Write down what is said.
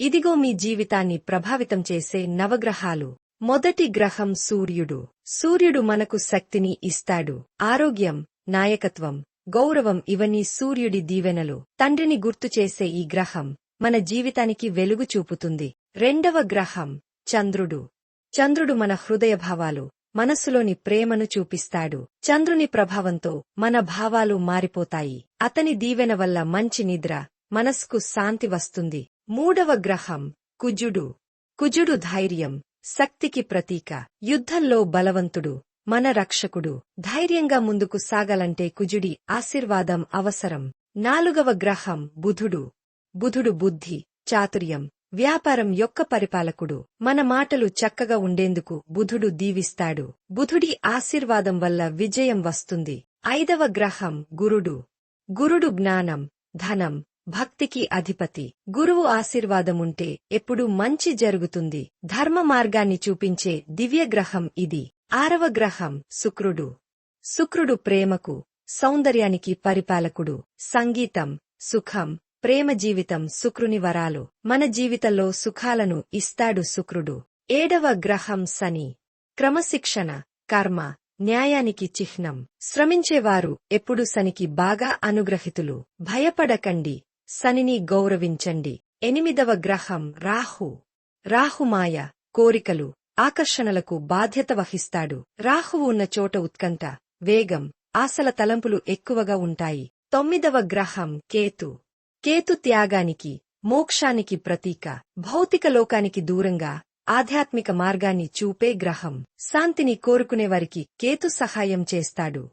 ఇదిగో మీ జీవితాన్ని ప్రభావితం చేసే నవగ్రహాలు. మొదటి గ్రహం సూర్యుడు. సూర్యుడు మనకు శక్తిని ఇస్తాడు. ఆరోగ్యం నాయకత్వం గౌరవం ఇవన్నీ సూర్యుడి దీవెనలు. తండ్రిని గుర్తు చేసే ఈ గ్రహం మన జీవితానికి వెలుగు చూపుతుంది. రెండవ గ్రహం చంద్రుడు. చంద్రుడు మన హృదయభావాలు మనస్సులోని ప్రేమను చూపిస్తాడు. చంద్రుని ప్రభావంతో మన భావాలు మారిపోతాయి. అతని దీవెన వల్ల మంచి నిద్ర మనస్కు శాంతి వస్తుంది. మూడవ గ్రహం కుజుడు. కుజుడు ధైర్యం శక్తికి ప్రతీక యుద్ధంలో బలవంతుడు మన రక్షకుడు. ధైర్యంగా ముందుకు సాగాలంటే కుజుడి ఆశీర్వాదం అవసరం. నాలుగవ గ్రహం బుధుడు. బుధుడు బుద్ధి చాతుర్యం వ్యాపారం యొక్క పరిపాలకుడు. మన మాటలు చక్కగా ఉండేందుకు బుధుడు దీవిస్తాడు. బుధుడి ఆశీర్వాదం వల్ల విజయం వస్తుంది. ఐదవ గ్రహం గురుడు. గురుడు జ్ఞానం ధనం భక్తికి అధిపతి. గురువు ఆశీర్వాదముంటే ఎప్పుడూ మంచి జరుగుతుంది. ధర్మ మార్గాన్ని చూపించే దివ్యగ్రహం ఇది. ఆరవ గ్రహం శుక్రుడు. శుక్రుడు ప్రేమకు సౌందర్యానికి పరిపాలకుడు. సంగీతం సుఖం ప్రేమ జీవితం శుక్రుని వరాలు. మన జీవితంలో సుఖాలను ఇస్తాడు శుక్రుడు. ఏడవ గ్రహం శని. క్రమశిక్షణ కర్మ న్యాయానికి చిహ్నం. శ్రమించేవారు ఎప్పుడు శనికి బాగా అనుగ్రహితులు. భయపడకండి. శనిని గౌరవించండి. ఎనిమిదవ గ్రహం రాహు. రాహుమాయ కోరికలు ఆకర్షణలకు బాధ్యత వహిస్తాడు. రాహువు ఉన్న చోట ఉత్కంఠ వేగం ఆశల తలంపులు ఎక్కువగా ఉంటాయి. తొమ్మిదవ గ్రహం కేతు. కేతు త్యాగానికి మోక్షానికి ప్రతీక. భౌతిక లోకానికి దూరంగా ఆధ్యాత్మిక మార్గాన్ని చూపే గ్రహం. శాంతిని కోరుకునేవారికి కేతు సహాయం చేస్తాడు.